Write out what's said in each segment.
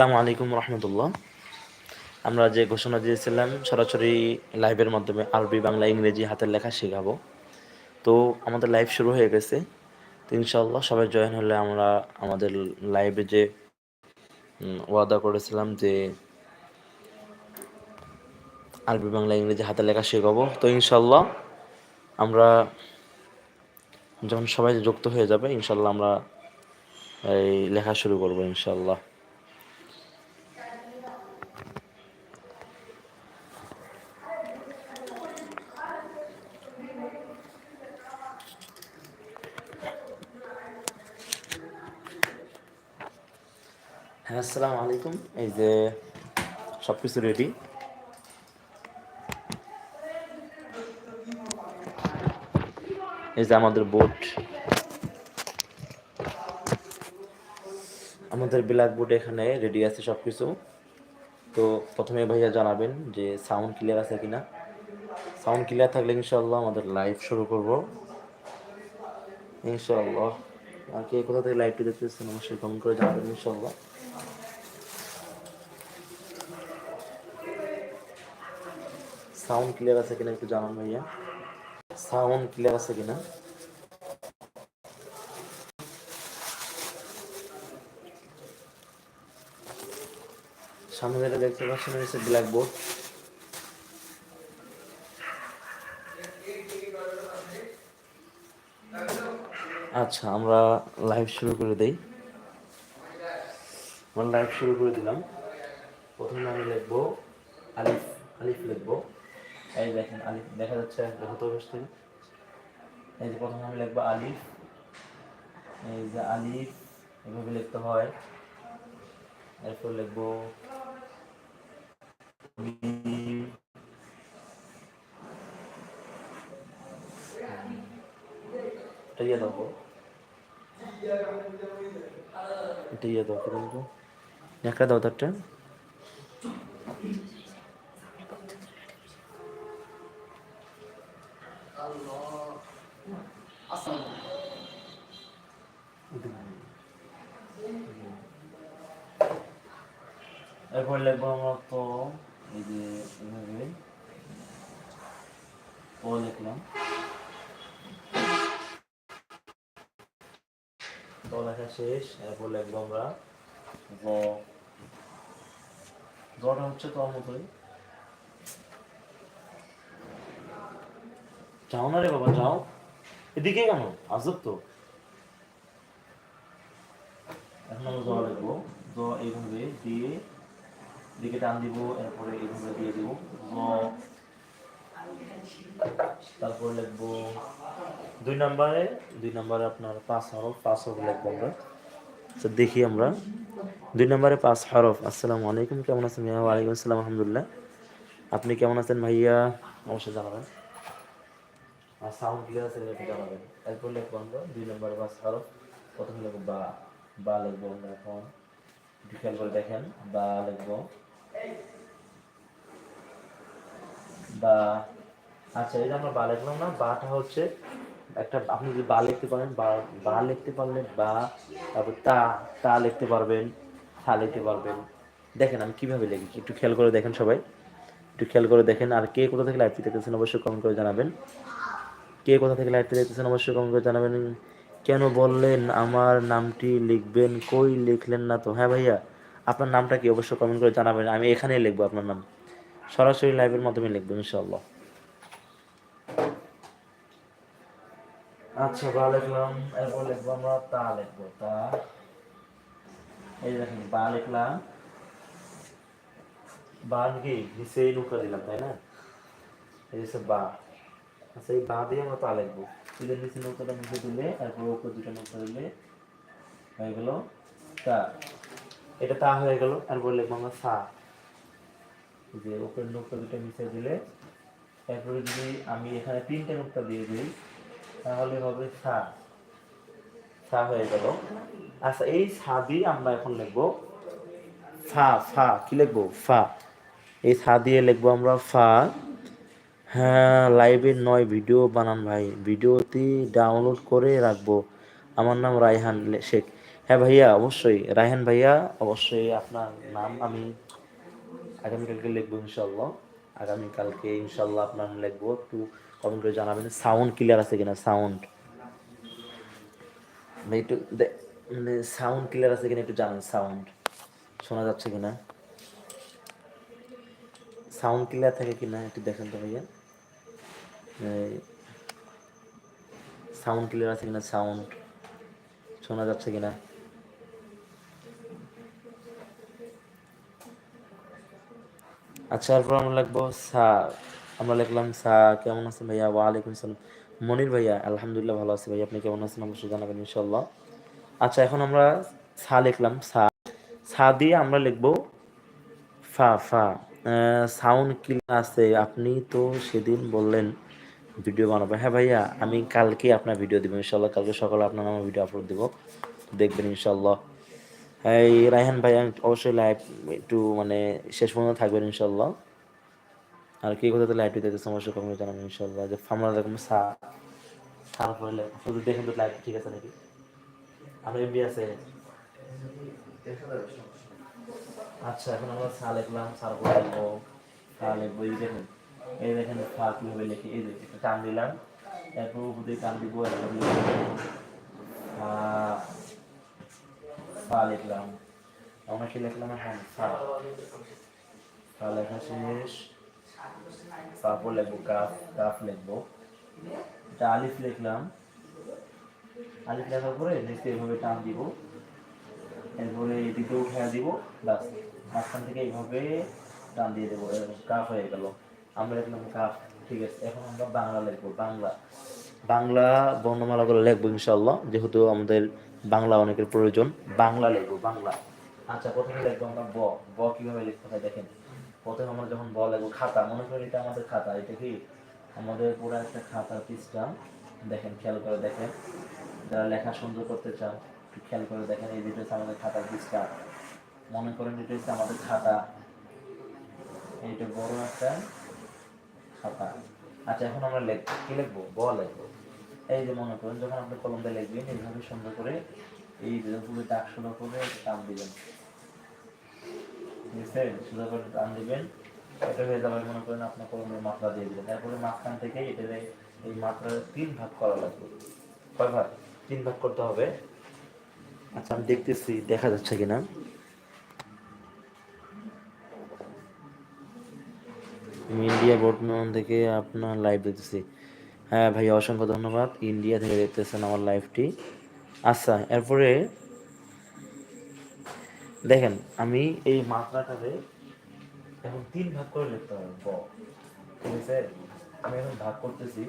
আসসালামু আলাইকুম রহমতুল্লাহ। আমরা যে ঘোষণা দিয়েছিলাম, সরাসরি লাইভের মাধ্যমে আরবি, বাংলা, ইংরেজি হাতের লেখা শেখাবো। তো আমাদের লাইভ শুরু হয়ে গেছে। তো ইনশাল্লাহ সবাই জয়েন হলে আমরা আমাদের লাইভে যে ওয়াদা করেছিলাম যে, আরবি, বাংলা, ইংরেজি হাতের লেখা শেখাবো। তো ইনশাল্লাহ আমরা যখন সবাই যুক্ত হয়ে যাবে ইনশাল্লাহ আমরা এই লেখা শুরু করব ইনশাল্লাহ আসসালামু আলাইকুম। এই যে সব কিছু রেডি এই যে আমাদের বোট আমাদের ব্ল্যাক বোর্ড এখানে রেডি আছে সব কিছু তো প্রথমে ভাইয়া জানাবেন যে সাউন্ড ক্লিয়ার আছে কিনা। সাউন্ড ক্লিয়ার থাকলে ইনশাল্লাহ আমাদের লাইভ শুরু করব। ইনশাল্লাহ আর কে কোথা থেকে লাইভটি দেখতেছেন, অবশ্যই কমেন্ট করে জানাবেন ইনশাল্লাহ সাউন্ড ক্লিয়ার আছে কিনা একটু জানান ভাইয়া। সাউন্ড ক্লিয়ার আছে কিনা? সামনে যেটা দেখতে পাচ্ছেন হচ্ছে ব্ল্যাক বোর্ড আচ্ছা আমরা লাইভ শুরু করে দেই। আমরা লাইভ শুরু করে দিলাম। প্রথমে আমি লিখব আলিফ আলিফ লিখব। এই দেখেন আলিফ, দেখা যাচ্ছে বেশ থেকে এই যে প্রথমে আমি লিখব আলিফ। এই যে আলিফ, এভাবে লিখতে হয়। এরপর লিখব এটা ইয়ে দেবো এটা দাও একটা দাও তারটা। এরপর লিখব আমরা তো এই যে এভাবে ও লিখলাম তো লেখা শেষ এরপর লিখব আমরা জটা হচ্ছে তোর মতোই যাও না রে বাবা, যাও। এদিকে কেন? আজব তো। এখন আমরা জ লিখব জ এইভাবে দিয়ে দিকে টান দিব, এরপরে এইভাবে দিয়ে দিব। জ তারপরে লিখব দুই নম্বরে দুই নম্বরে আপনার পাঁচ হরফ পাঁচ হরফ লিখব আমরা। তো দেখি আমরা। দুই নম্বরে পাঁচ হরফ। আসসালামু আলাইকুম, কেমন আছেন ওয়ালাইকুম আসসালাম, আলহামদুলিল্লাহ। আপনি কেমন আছেন ভাইয়া? অবশ্যই জানাবেন। আর সাউন্ড ক্লিয়ার আছে এটা জানাবেন এরপর লিখব আমরা দুই নম্বরে পাঁচ হরফ প্রথমে লিখব বা বা লিখব আমরা এখন। একটু খেয়াল করে দেখেন, বা লিখব। বা আচ্ছা যে আমরা বা লিখলাম না, বাটা হচ্ছে একটা, আপনি যদি বা লিখতে পারেন, বা বা লিখতে পারলে বা, তারপর তা তা লিখতে পারবেন থা লিখতে পারবেন। দেখেন আমি কীভাবে লিখি একটু খেয়াল করে দেখেন সবাই। একটু খেয়াল করে দেখেন, আর কে কোথা থেকে লাইভটি দেখতেছেন অবশ্যই কমেন্ট করে জানাবেন। কে কোথা থেকে লাইভটি দেখতেছেন অবশ্যই কমেন্ট করে জানাবেন। কেন বললেন আমার নামটি লিখবেন? কই লিখলেন না তো? হ্যাঁ ভাইয়া, আপনার নামটা কি? অবশ্যই কমেন্ট করে জানাবেন। আমি এখানেই লিখব আপনার নাম। সরাসরি লাইভের মাধ্যমে লিখব ইনশাল্লাহ আচ্ছা বা লিখলাম। এরপর লিখব আমরা, তা লিখব, তা। এই দেখেন, বা লিখলাম। বা কি? নিচে নৌকা দিলাম, তাই না? এই হচ্ছে বা। আচ্ছা এই বাঁ দিয়ে আমরা তা লিখব। তুলে নিচে নৌকাটা নিচে দিলে এরপর উপর দুটো নৌকা দিলে হয়ে গেল তা। এটা তা হয়ে গেল এরপর লিখব আমরা সা। যে উপরের নৌকা দুটো নিচে দিলে, এরপরে যদি আমি এখানে তিনটে নৌকা দিয়ে দিই, তাহলে হবে সা। সা হয়ে গেল। আচ্ছা এই সা দিয়ে আমরা এখন লিখব ফা ফা কি লিখব? ফা। এই সা দিয়ে লিখব আমরা ফা। হ্যাঁ লাইভে নয় ভিডিও বানান ভাই। ভিডিওটি ডাউনলোড করে রাখব। আমার নাম রায়হান শেখ। হ্যাঁ ভাইয়া, অবশ্যই। রায়হান ভাইয়া, অবশ্যই আপনার নাম আমি আগামীকালকে লিখব ইনশাল্লাহ আগামীকালকে ইনশাল্লাহ আপনার লিখব। একটু কমেন্ট করে জানাবেন সাউন্ড ক্লিয়ার আছে কিনা? সাউন্ড একটু মানে সাউন্ড ক্লিয়ার আছে কিনা একটু জানান সাউন্ড শোনা যাচ্ছে কিনা? সাউন্ড ক্লিয়ার থাকে কিনা একটু দেখেন তো ভাইয়া। সাউন্ড ক্লিয়ার আছে কিনা? সাউন্ড শোনা যাচ্ছে কিনা? আচ্ছা এরপর আমরা লিখব সা, আমরা লিখলাম সা, কেমন আছেন ভাইয়া? ওয়ালাইকুম সালাম মনির ভাইয়া, আলহামদুলিল্লাহ ভালো আছি ভাইয়া। আপনি কেমন আছেন? অবশ্যই জানাবেন ইনশাল্লাহ আচ্ছা এখন আমরা সা লিখলাম, সা। সা দিয়ে আমরা লিখব ফা ফা। সাউন্ড ক্লিয়ার আছে। আপনি তো সেদিন বললেন ভিডিও বানাবো। হ্যাঁ ভাইয়া, আমি কালকে আপনার ভিডিও দিব, ইনশাল্লাহ। কালকে সকালে আপনার নামে ভিডিও আপলোড দিব। দেখবেন ইনশাল্লাহ। এই রায়হান ভাই অবশ্যই লাইভ একটু মানে শেষ পর্যন্ত থাকবেন ইনশাল্লাহ। আর কি কোথাতে লাইভ দিতে সমস্যা কমে জানাবেন ইনশাল্লাহ। যে আমরা দেখুন সা দেখেন তো লাইভ ঠিক আছে নাকি? আমরা এমবি আছে। আচ্ছা এখন আমরা সা লিখলাম সার পরে লিখব সা লিখব, এই দেখেন। এই দেখেন ফা কীভাবে এই একটা টান দিলাম। এরপর টান দিব ফা লিখলাম। লিখলাম এখন? ফা। ফা লেখা শেষ। লিখব কাফ কাফ লিখব। এটা আলিফ লিখলাম। আলিফ লেখার পরে নিচে এভাবে টান দিব। এরপরে এদিকে উঠে দিব। বাস মাঝখান থেকে এইভাবে টান দিয়ে দেবো। কাফ হয়ে গেল। আমরা লিখলাম কাফ ঠিক আছে, এখন আমরা বাংলা লিখব, বাংলা। বাংলা বর্ণমালাগুলো লিখব ইনশাল্লাহ যেহেতু আমাদের বাংলা অনেকের প্রয়োজন। বাংলা লিখব, বাংলা। আচ্ছা প্রথমে লিখব আমরা ব। ব কীভাবে লিখতে হয় দেখেন। প্রথমে আমরা যখন ব লিখব, খাতা। মনে করি এটা আমাদের খাতা, এটা কি? আমাদের পুরো একটা খাতার পিসটা দেখেন, খেয়াল করে দেখেন। যারা লেখা সুন্দর করতে চান খেয়াল করে দেখেন, এই যেটা হচ্ছে আমাদের খাতার পিসটা মনে করেন এটা হচ্ছে আমাদের খাতা। এইটা বড় একটা খাতা। আচ্ছা এখন আমরা লিখ, কি লিখব? ব লিখব। এই যে মনে করেন, যখন আপনি কলম লিখবেন, এইভাবে সুন্দর করে এই পুরো দাগ সুন্দর করে টান দিবেন। সুন্দর করে টান দিবেন। এটা হয়ে যাবে, মনে করেন, আপনার কলমের মাত্রা দিয়ে দিবেন। তারপরে মাঝখান থেকে এটার এই- মাত্রার তিন ভাগ করা লাগবে। কয় ভাগ? তিন ভাগ করতে হবে। আচ্ছা আমি দেখতেছি, দেখা যাচ্ছে কিনা। আমি ইন্ডিয়া বর্তমান থেকে আপনার লাইভ দেখতেছি। হ্যাঁ ভাই, অসংখ্য ধন্যবাদ। ইন্ডিয়া থেকে দেখতেছেন আমার লাইভটি আচ্ছা এরপরে দেখেন, আমি এই মাত্রাটাকে এখন তিন ভাগ করে লিখতে হবে, ব। ঠিক আছে? আমি এখন ভাগ করতেছি।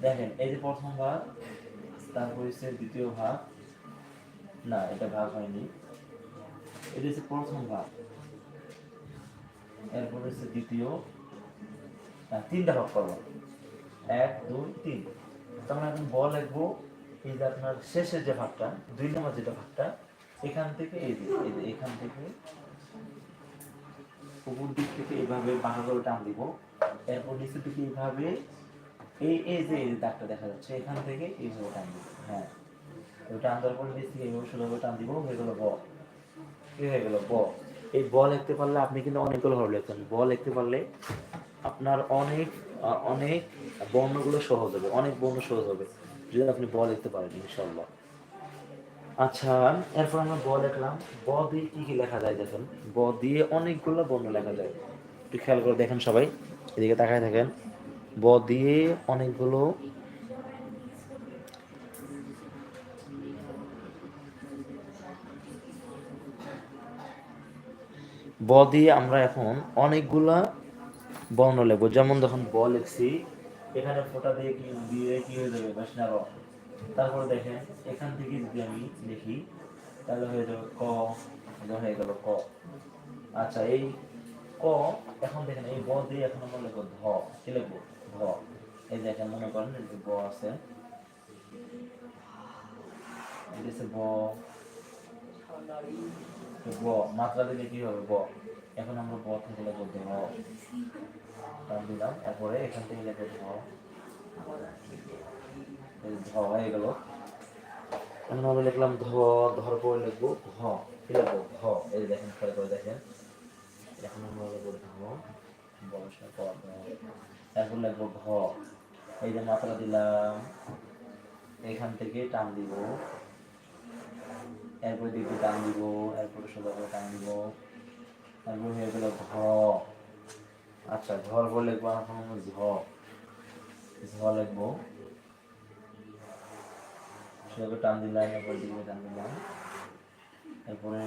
দেখেন, এই যে প্রথম ভাগ, তারপর হচ্ছে দ্বিতীয় ভাগ। না, এটা ভাগ হয়নি। এটা হচ্ছে প্রথম ভাগ। এরপর হচ্ছে দ্বিতীয়। তিনটা ভাগ করব। এক, দুই, তিন। তখন এখন ব লিখব এই যে আপনার শেষের যে ভাগটা, দুই নম্বর যেটা ভাগটা, এখান থেকে এই যে এখান থেকে উপর দিক থেকে এইভাবে বাঁকা করে টান দিব। এরপর নিচের দিকে এইভাবে এই এই যে এই দাগটা দেখা যাচ্ছে, এখান থেকে এইভাবে টান দিব। হ্যাঁ। টান দেওয়ার পর নিচ থেকে এইভাবে সোজাভাবে টান দিব, হয়ে গেল ব। কি হয়ে গেল ব। এই ব লিখতে পারলে আপনি কিন্তু অনেকগুলো হর লিখতেন ব লিখতে পারলে আপনার অনেক অনেক বর্ণগুলো সহজ হবে, অনেক বর্ণ সহজ হবে, যদি আপনি ব লিখতে পারেন ইনশাল্লাহ আচ্ছা এরপর আমরা ব লিখলাম। ব দিয়ে কি কি লেখা যায় দেখেন? ব দিয়ে অনেকগুলো বর্ণ লেখা যায়। একটু খেয়াল করে দেখেন সবাই, এদিকে তাকায় থাকেন। ব দিয়ে অনেকগুলো ব দিয়ে আমরা এখন অনেকগুলা বর্ণ লিখব। যেমন যখন ব লিখছি। এখানে ফোঁটা দিয়ে কি দিয়ে কি হয়ে যাবে? বাসনা তারপরে দেখেন, এখান থেকে যদি আমি লিখি, তাহলে হয়ে যাবে ক হয়ে গেল ক। আচ্ছা এই ক, এখন দেখেন, এই ব দিয়ে এখন আমরা লিখব ধ। কি লিখব? ধ। এই দেখেন মনে করেন, এই ব আছে। ব। ব। মাত্রা দিলে কি হবে? ব। এখন আমরা ব থেকে লিখব ধ টান দিলাম, তারপরে এখান থেকে লিখব ধ। ধ হয়ে গেল। এখন আমরা লিখলাম ধ, ধর পরে লিখব ঘ, কি লিখব? ঘ। এই দেখেন, খেয়াল করে দেখেন। এখন আমরা লিখব ধ। বংশের পর ধ। এখন লিখব ঘ। এই যে মাত্রা দিলাম। এখান থেকে টান দিব। এরপরে দিকে টান দিব। এরপরে করে টান দিব। তারপর হয়ে গেল ঘ আচ্ছা ঘর পর লিখব এখন আমরা ঝ ঝ লিখব। সেভাবে টান দিলাম, এরপর দিকে টান দিলাম। এরপরে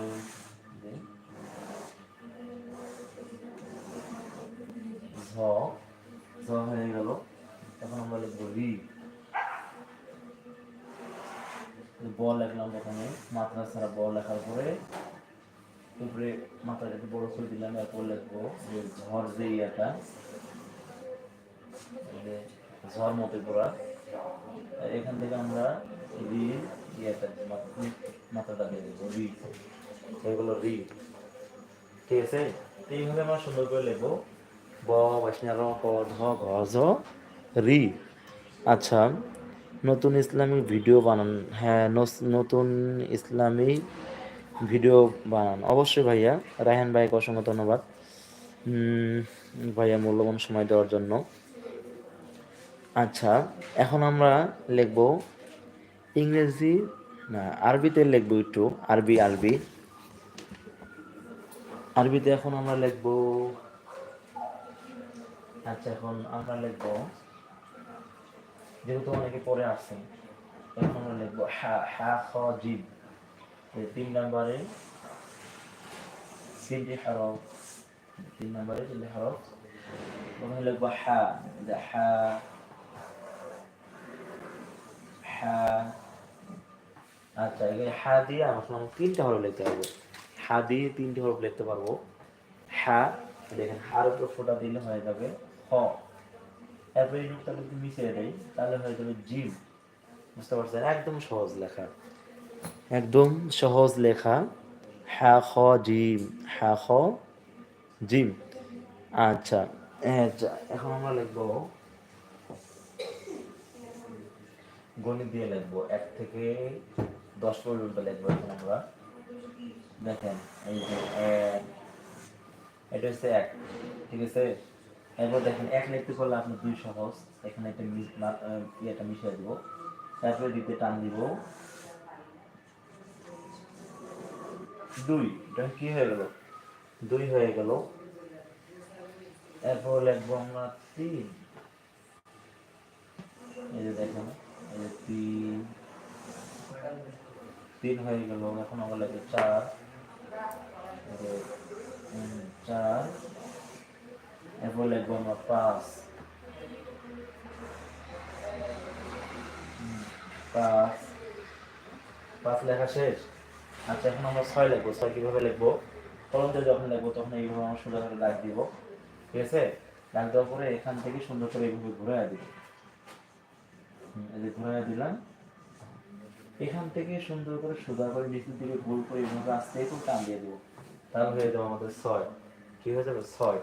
ঝ ঝ হয়ে গেল। এখন আমরা লিখব রি। ব লিখলাম প্রথমে, মাত্রা ছাড়া ব লেখার পরে। উপরে মাথাটা একটু বড় করে দিলাম, এরপর লিখব যে ঝড় যে ইয়াটা ঝড় মতে পড়া। এখান থেকে আমরা রি ইয়েটা, মাথা- মাথাটা দিয়ে দেবো, রি। এগুলো রি। ঠিক আছে? এইভাবে আমরা সুন্দর করে লিখব, ব, বৈষ্ণব, ক, ধ, ঘ, ঝ, রি। আচ্ছা নতুন ইসলামিক ভিডিও বানান হ্যাঁ নতুন ইসলামিক ভিডিও বানান। অবশ্যই ভাইয়া। রায়হান ভাইকে অসংখ্য ধন্যবাদ। ভাইয়া, মূল্যবান সময় দেওয়ার জন্য। আচ্ছা এখন আমরা লিখব ইংরেজি, না, আরবিতে লিখব একটু। আরবি আরবি। আরবিতে এখন আমরা লিখব আচ্ছা এখন আমরা লিখব, যেহেতু অনেকে পরে আসছেন, এখন আমরা লিখব হা হা, খ জিব তিন নম্বরে হরফ, তিন নম্বরে হরফ। প্রথমে লিখব হা আচ্ছা হা দিয়ে লিখতে পারব। হা লিখতে হার উপর ফোটা দিলে হয়ে যাবে হ। মিশিয়ে দেয় তাহলে হয়ে যাবে বুঝতে পারছেন? একদম সহজ লেখা। একদম সহজ লেখা, হা, খ, জিম, হা, খ, জিম। আচ্ছা আচ্ছা এখন আমরা লিখব, গণিত দিয়ে লিখব, এক থেকে দশ পর্যন্ত লিখব এখন আমরা। দেখেন, এই যে এটা হচ্ছে এক, ঠিক আছে? এরপর দেখেন, এক লিখতে করলে আপনি দুই সহজ, এখানে একটা ইয়েটা মিশিয়ে দিব, তারপরে দিতে টান দিব। দুই, এটা কি হয়ে গেল? দুই হয়ে গেল। এরপর লিখব আমরা তিন। এই যে দেখেন, এই যে তিন। তিন হয়ে গেল, এখন আমরা লিখব চার। চার। এরপর লিখব আমরা পাঁচ। পাঁচ। পাঁচ লেখা শেষ? আচ্ছা এখন আমরা ছয় লিখব। ছয় কীভাবে লিখব? কলম যখন লিখব, তখন এইভাবে আমরা সোজা করে দাগ দিব। ঠিক আছে? দাগ দেওয়ার পরে এখান থেকে সুন্দর করে এইভাবে ঘুরে দিব। এই যে ঘুরে দিলাম। এখান থেকে সুন্দর করে সোজা করে নিচের দিকে গোল করে এইভাবে আস্তে একটু টান দিয়ে দেবো। তাহলে হয়ে যাবে আমাদের ছয়। কি হয়ে যাবে? ছয়।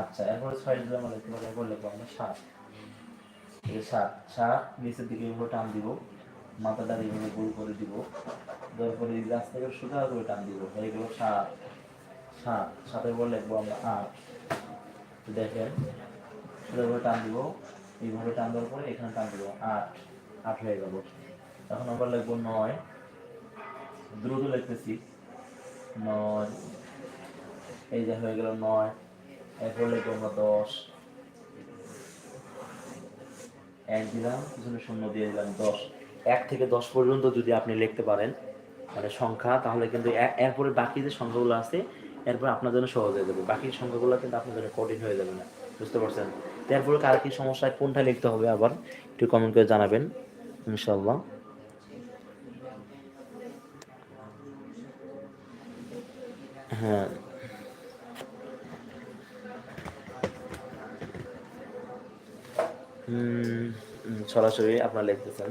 আচ্ছা এরপরে ছয় যদি আমরা লিখতে পারি এরপর লিখব আমরা সাত। সাত সাত, নিচের দিকে এইভাবে টান দিব। মাথাটা এইভাবে গোল করে দিব। দেওয়ার পরে এই গাছ থেকে সোজা করে টান দিব। হয়ে গেল সাত সাত সাতের পর লিখব আমরা আট দেখেন, সোজা করে টান দিব। এইভাবে টান দেওয়ার পরে এখানে টান দিব। আট। আট হয়ে গেল। এখন আবার লিখব নয়। দ্রুত লিখতেছি। নয়। এই যে হয়ে গেল নয়। এরপর লিখব আমরা দশ। এক দিলাম, পিছনে শূন্য দিয়ে দিলাম দশ। এক থেকে দশ পর্যন্ত যদি আপনি লিখতে পারেন মানে সংখ্যা, তাহলে কিন্তু এরপরে বাকি যে সংখ্যাগুলো আছে, এরপর আপনার জন্য সহজ হয়ে যাবে। বাকি সংখ্যাগুলো কিন্তু আপনার জন্য কঠিন হয়ে যাবে না। বুঝতে পারছেন? তারপরে কার কি সমস্যা, কোনটা লিখতে হবে আবার? একটু কমেন্ট করে জানাবেন ইনশাল্লাহ হ্যাঁ। সরাসরি আপনারা লিখতেছেন।